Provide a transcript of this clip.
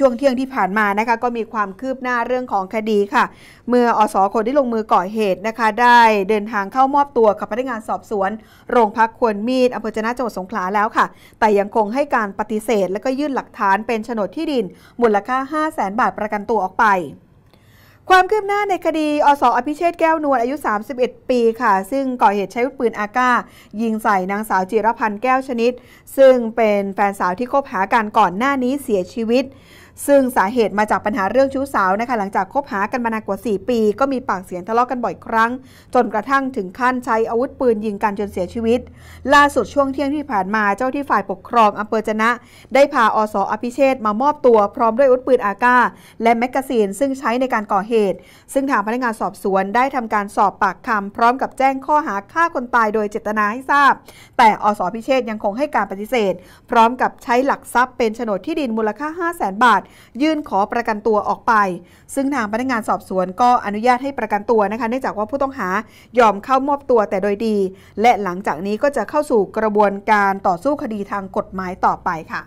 ช่วงเที่ยงที่ผ่านมานะคะก็มีความคืบหน้าเรื่องของคดีค่ะ เมื่ออสคนที่ลงมือก่อเหตุนะคะ ได้เดินทางเข้ามอบตัวกับพนักงานสอบสวน โรงพักควรมีดอำเภอจนะจังหวัดสงขลาแล้วค่ะ แต่ยังคงให้การปฏิเสธ และก็ยื่นหลักฐานเป็นโฉนดที่ดิน มูลค่า 5 0 0แสนบาทประกันตัวออกไปความคืบหน้าในคดี อสอภิเชษแก้วนวลอายุ 31 ปีค่ะ ซึ่งก่อเหตุใช้วุธปืนอากายิงใส่นางสาวจิรพันธ์แก้วชนิด ซึ่งเป็นแฟนสาวที่คบหากันก่อนหน้านี้เสียชีวิต ซึ่งสาเหตุมาจากปัญหาเรื่องชู้สาวนะคะหลังจากคบหากันมานานกว่า 4 ปี ก็มีปากเสียงทะเลาะกันบ่อยครั้ง จนกระทั่งถึงขั้นใช้อาวุธปืนยิงกันจนเสียชีวิต ล่าสุดช่วงเที่ยงที่ผ่านมาเจ้าที่ฝ่ายปกครองอำเภอจนะ ได้พาอสอภิเชษมามอบตัวพร้อมด้วยอาวุธปืนอากาและแมกกาซีนซึ่งใช้ในการก่อเหตุ ซึ่งทางพนักงานสอบสวนได้ทำการสอบปากคำพร้อมกับแจ้งข้อหาฆ่าคนตายโดยเจตนาให้ทราบ แต่อสอภิเชษยังคงให้การปฏิเสธ พร้อมกับใช้หลักทรัพย์เป็นโฉนดที่ดินมูลค่า 5 0 0แสนบาทยื่นขอประกันตัวออกไป ซึ่งทางพนักงานสอบสวนก็อนุญาตให้ประกันตัวนะคะเนื่องจากว่าผู้ต้องหายอมเข้ามอบตัวแต่โดยดี และหลังจากนี้ก็จะเข้าสู่กระบวนการต่อสู้คดีทางกฎหมายต่อไปค่ะ